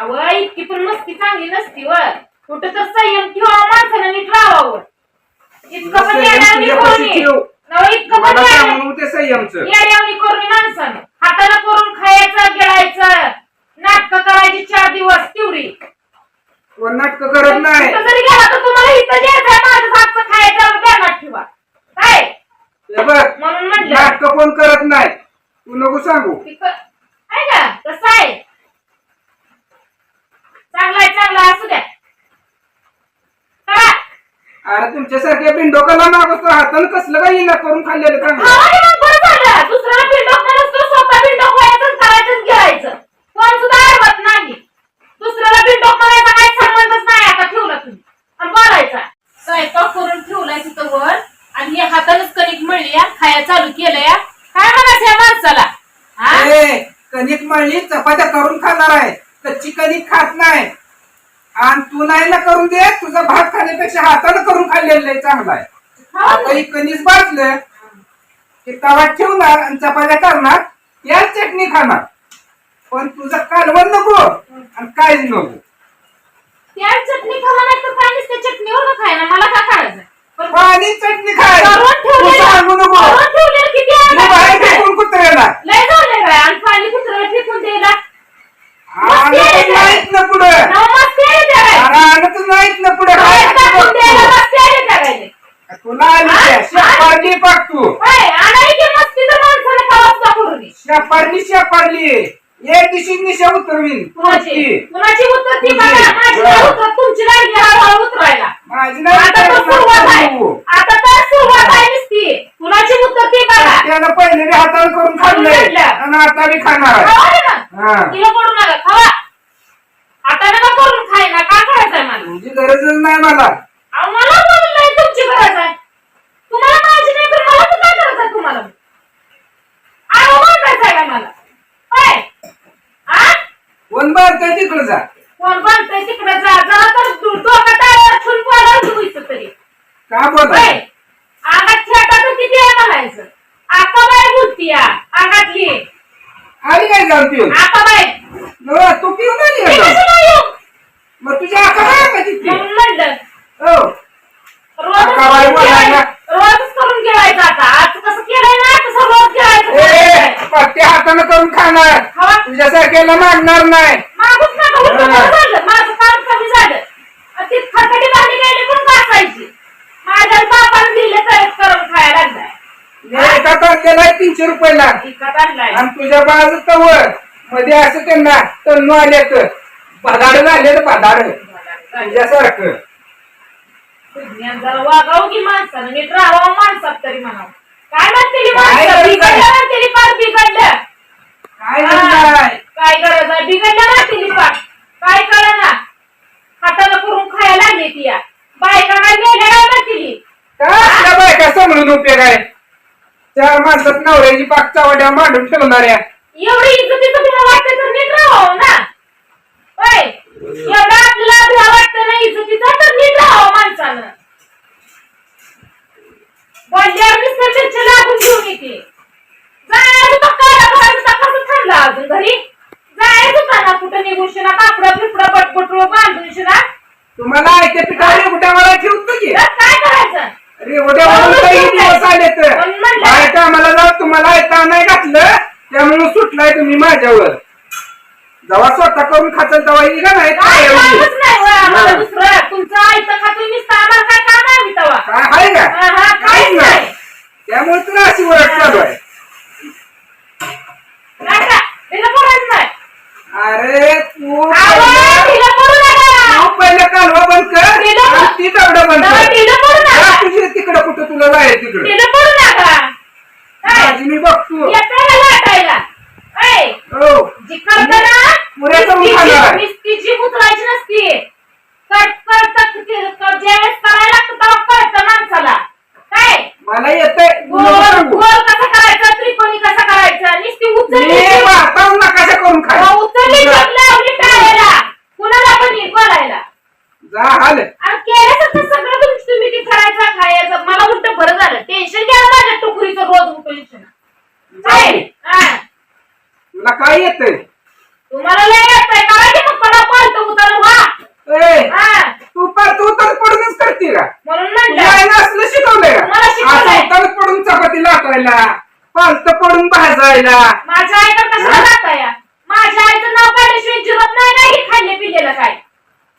अव इतकी पण मस्ती चांगली नसती व. कुठं तर संयम ठेवा माणसानं नीट राहावं इतकं पण संयम येड्यावनी तुझ्यापाशी करून ठेव. नव इतकं पण मला येड्या- संयमचं. येड्यावनी करून माणसानं. हाताला करून खायचं गिळायचं. नाटक करायची चार दिवस तेवढी कोण नाटक करत नाही. कुठं जरी गेला तर तुम्हाला इथं द्यायचं माझं खायचं ठेवा. काय? हे बघ म्हणून म्हटलं नाटक कोण करत नाही? तू नको सांगू. तिथं- आहे का कसं आहे. चांगला आहे चांगला असू द्या. अरे तुमच्यासारख्या बिंडोकाला मागवतो हातानं कसलं काही ना करून खाल्लेलं चांगलं? खावा रे मग बरं झालं. दुसऱ्याला बिल्डॉक नसतो स्वतः बिल्डॉक व्हायचं करायचं गिळायचं. कोण सुद्धा अडवत नाही. दुसऱ्याला बिल्डॉक म्हणायचा काही संबंधच नाही आता ठेवला तुम्ही. आणि बोलायचा. स्वयंपाक करून ठेवलाय तिथं वर आणि या हातानच कणिक मळली खाया चालू केलंय या. काय म्हणायचं या माणसाला? हा? कणिक मळली चपात्या करून खाणार आहे. कच्ची कणिक खात नाही. आणि तू नाही ना करून दे तुझा भात खाण्यापेक्षा हातानं करून खाल्लेलं चांगला आहे. आता ही कणीस भाजलं की तवात ठेवणार आणि चपात्या करणार याच चटणी खाणार. पण तुझं कालवण नको आणि काहीच नको. त्या चटणी खावा नाही तर काय नसते चटणीवर खायला? मला काय काढायचं पण पाणी चटणी खाय करून तू ठेवलेलं सांगू नको करून ठेवलेलं किती तुला बाहेर आहे? फेकून कुत्र्याला लय झालंय काय आणि पाणी कुत्र्याला फेकून द्यायला आणतच नाहीत ना पुढं नवा मस्ती आहे त्या काय? अरे आणतच नाहीत ना पुढं काय बाहेर टाकून द्यायला बघ मस्ती आहे त्या काय? तू. तुला आली हा? त्या शेपारली पाक तू होय, आणाय की मस्ती तर माणसाला खावाच करून दे. शेपारली शेपारली एक दिवशी निशा उतरवीन. कुणाची. कुणाची. बघा. माझी. नाही तुमची लागली हळूहळू उतरायला माझी आता तर उतरणार सुरुवात आहे. तू. आता तर सुरुवात आहे नुसती. कुणाची उत्तर ती बघा. त्यानं पहिले बी करून खाल्लंय. खाल्लं. आणि आता बी खाणार आहे. खावा रे ना. हा. तिला पडू नका. खावा. आता नका करून खाय ना काय करायचंय मला? तुझी गरजच नाही मला. बोललंय तुमची गरज आहे तुम्हाला माझी नाही तर मला तर काय करायचंय तुम्हाला का मला. होय आ? कोण बांधतोय तिकडे जा. कोण बांधतंय तिकडे जा. जरा तर दु- डोकं टाळ्यावर ठेवून पोरावर ठेवायचं तरी. का बोला होय अंगात तर किती आहे म्हणायचं? आता बाय बोलती या अंगातली. आली काय पिऊन? आता बाय नवरा, तू पिऊन आली मी का जाऊन? कशाला येऊ मग तुझ्या आका बाय का तिथे म्हणून म्हणलं हो रोजच आता बाई करून बोलायला. गिळायचं. रोजच करून गिळायचं आता आज कसं केलंय ना तसं रोज गिळायचं ए पत्ते हातानं करून खाणार. खावा. तुझ्यासारख्याला मागणार नाही. मागूच नका उलटं हा. बरं झालं. माझं काम कमी झालं. आणि ती खरकटी भांडी गेली पण घासायची माझ्या बापाने दिले तर करून खायला लागलाय एका तारखेला आहे तीनशे रुपयाला विकत आणलाय आणि तुझ्या बाजू तवर. मध्ये असं त्यांना तन्नू आले तर बदाड झाले बदाड. तुझ्यासारखं. ज्ञान जरा वागावं की माणसानं? नीट राहावं माणसात तरी म्हणावं. काय म्हणते ही काय माणसं? गरज बिघडलं आहे? म्हणते ही पार बिघडलं. काय हा, करणार काय गरज आहे बिघडलं ना तिने काय करा ना हाताला करून खायला लागली ती या. बायका काय गेल्या काय म्हणते का आपल्या बायका समजून उपयोग आहे चार माणसात नवऱ्याची पाक चावड्या मांडून ठेवणाऱ्या. एवढी इज्जतीचं भ्या वाटतं तर नीट राहावं ना? होय. एवढं आपल्याला भ्या वाटतं ना इज्जतीचं तर नीट राहावं माणसानं. बोलल्यावर नुसतं चिरचिर लागून घेऊन येते थांबला अजून घरी? जायचं ना कुठं निघून शिना? कापडं फिपडं पटपट बांधून शिना. तुम्हाला ऐकते पिठाने कुठे मला ठेवतो की. तर काय करायचं? अरे उद्या म्हणून काही दिवस आले तर पण म्हणलं. बायका मला जाऊ तुम्हाला ऐका नाही घातलं त्यामुळे सुटलाय तुम्ही माझ्यावर. जेव्हा स्वतः करून खाचल तेव्हा ही का नाही? काय काय कामच नाही होय आम्हाला हा. दुसरं. तुमचं आयतं खातोय नुसतं आम्हाला काय काम आहे काय आहे का? हा, हा, काहीच काहीच नाही. त्यामुळे तुला अशी ओळख चालू आहे नाही का? तिला बोलायचं नाही. अरे तू आवं, पहिलं- तिला बोलू नका. तू पहिलं कालवा बंद कर तिला बोल- आणि ती तेवढं बंद नाही, कर तिला बोलू जा नका. तुझी तिकडं कुठं तुला जायचं तिकडं तिला बोलू नका. काय? माझी मी बघतो लाटायला? ऐ, हो जी करतं ना, पुऱ्या करून नुसती खाणार आहे. जी- नुसती जीभ उतरायची नसती. काय येतंय? तुम्हाला लय येतंय. करा की पप्पाला पालतो उतर व्हा. तू पार तू तर पडूनच करते का? म्हणून असलं शिकवलंय मला का तर पडून चपाती लाटायला पालत पडून भाजायला. माझ्या आईकडे कशाला जाताय माझ्या आईचं नाव काढल्याशिवाय जिरत नाही नाही खाल्ले पिलेलं काय?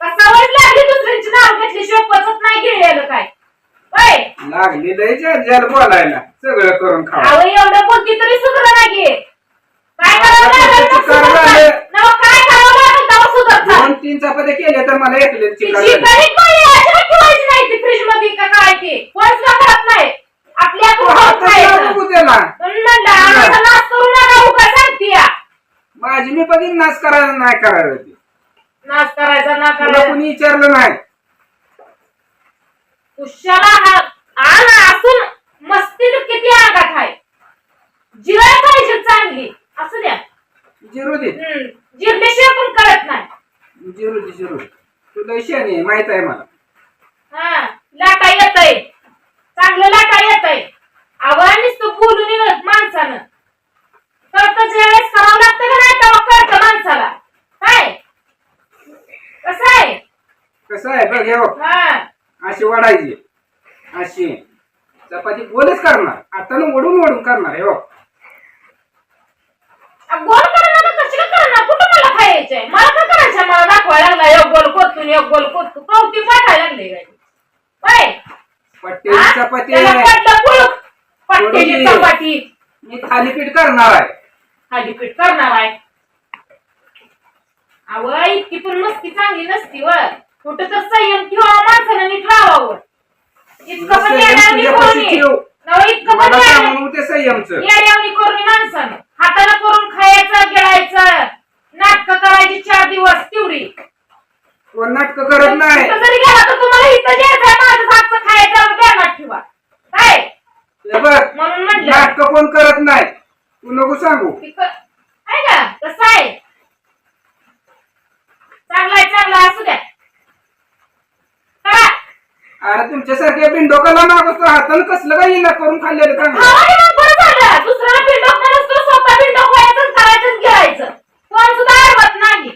कसा कसावर लागली दुसऱ्यांची नाव घेतल्याशिवाय पचत नाही गिळलेलं काय? लागली लागलेलं बोलायला. सगळं करून खावा एवढं बोलती तरी सुधरं नाहीये झालं. नवं काय करावं लागेल तेव्हा सुधरता. दोन तीन चपात्या केल्या तर मला एकले ती चिकन जी झालं. गरीब बाई आहे, अजिबात ठेवायची नाही ती फ्रीजमध्ये का काय ते. करत नाही. आपल्या तू हात त्याला करू नका उगा सांगते या. माझी मी बघीन नाच करायला नाही करायला ती नाश करायचा ना तुला करायचा. कुणी विचारलं नाही? उशाला हा आण असून मस्ती किती अंगात आहे? जिराय पाहिजे चांगली. असू द्या. जिरू दे पण कळत नाही. जिरू दे जिरू तू आहे माहीत आहे मला. हा लाटा येतय. चांगलं लाटा येतय. आव्हानीच तो बोलून येत माणसानं. कळतं ज्यावेळेस करावं लागतं का नाही तेव्हा कळतं माणसाला? काय कसं आहे? कसं आहे? बघ हे बघ. हा. अशी वाढायची अशी. चपाती गोलच करणार. आता ओढून ओढून करणार हे बघ गोल करणार तर कशाला करणार कुठं मला खायचंय मला का करायचं मला दाखवायला लागला एक गोल करतो एक गोल करतो कवटी पाठायला लागले काय पट्टेची हा? चपाती त्याला पडलं पुळक पट्ट्याची थोडी- चपाती. मी थालीपीठ करणार आहे. थालीपीठ करणार आहे. अव इतकी पण मस्ती चांगली नसती व. कुठं तर संयम ठेवा माणसानं नीट राहावं इतकं पण संयम तुझ्यापाशी ठेव. नव इतकं पण मला येड्या- सांगू ते संयमच करून माणसानं हाताला करून खायचं गिळायचं नाटक करायची चार दिवस तेवढी कोण नाटक करत नाही कुठं जरी गेला तर तुम्हाला इथं द्यायचं माझं हातचं खायचं बॅगात ठेवा काय हे बघ म्हणून म्हणलं नाटक करत नाही. तू नको सांगू. आहे का? कसं आहे? चांगला आहे चांगला असू द्या. अरे तुमच्यासारख्या बिंडोकाला मागवतो हातानं कसलं काही ना करून खाल्लेलं चांगलं दुसऱ्याला नसतो स्वतः व्हायचं करायचं कोण सुद्धा अडवत नाही.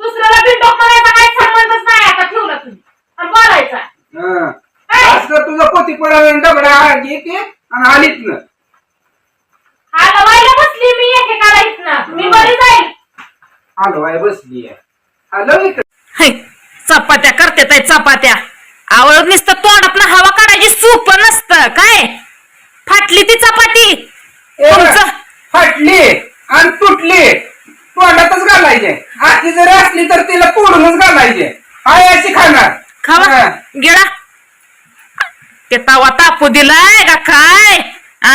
दुसऱ्याला बिंडोक म्हणायचा काही संबंधच नाही आता ठेवला तुम्ही. आणि बोलायचा. हं. काय? आज तर तुझं पोती परावे दगडा घेते आणि आलीत ना हलवायला बसली मी एकेकाला इथनं मी बरी जाईल हलवाय बसली हलव इकडे. है, चपात्या करते ताई चपात्या. आवड नुसतं तोंडात हवा काढायची सूप नसतं काय? फाटली ती चपाती. ए बघ, तुमचं- फाटली आणि तुटली. तोंडातच घालायचे. आधी जर असली तर तिला तोडूनच घालायचे. हाय अशी खाणार. खावा. हा. गिळा. ते तवा तापू दिलाय का काय? आ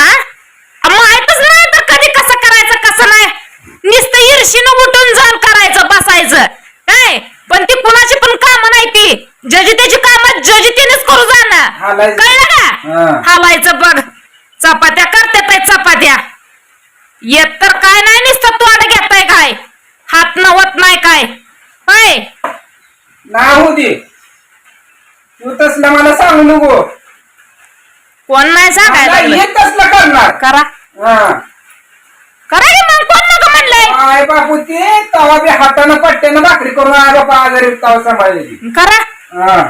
माहितच नाही तर कधी कसं करायचं कसं नाही नुसतं इरशीनं उठून जाऊन करायचं बसायचं काय पण ती कुणाची पण कामं नाही ज्याची त्याची कामं ज्याची त्यानेच करू जाणं हालायचं. कळलं हा. का हालायचं बघ. चपात्या करते ताई चपात्या. येत तर काय नाही नुसतं तोंड घेताय काय? हात नवत नाही काय? होय? ना होऊ दे. तू तसलं मला सांगू नको. कोण नाही सांगायला मला लागलं. येत तसलं करणार. करा. हा. करा की मग म्हणलंय आय बापू ते तवा बी हातानं पट्ट्यानं भाकरी करून आय बापा आजारी तवा सांभाळायची करा. हा.